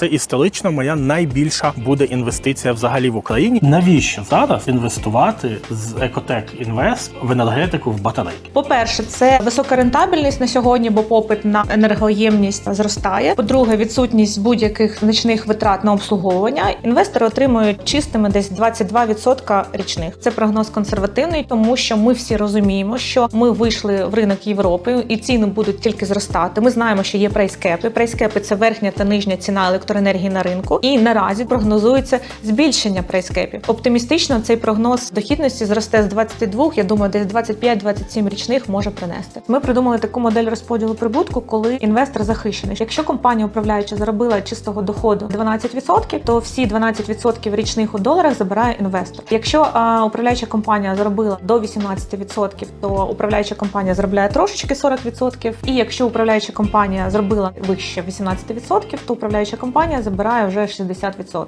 Це історично моя найбільша буде інвестиція взагалі в Україні. Навіщо зараз інвестувати з Ecotech Invest в енергетику в батарейки? По-перше, це висока рентабельність на сьогодні, бо попит на енергоємність зростає. По-друге, відсутність будь-яких значних витрат на обслуговування. Інвестори отримують чистими десь 22% річних. Це прогноз консервативний, тому що ми всі розуміємо, що ми вийшли в ринок Європи, і ціни будуть тільки зростати. Ми знаємо, що є прайскепи. Прайскепи – це верхня та нижня ціна електроенергії на ринку. І наразі прогнозується збільшення прайскепів. Оптимістично цей прогноз дохідності зросте з 22, я думаю, десь 25-27 річних може принести. Ми придумали таку модель розподілу прибутку, коли інвестор захищений. Якщо компанія управляюча заробила чистого доходу 12%, то всі 12% річних у доларах забирає інвестор. Якщо а, управляюча компанія заробила до 18%, то управляюча компанія заробляє трошечки 40%. І якщо управляюча компанія зробила вище 18%, то управляюча компанія забирає вже 60%.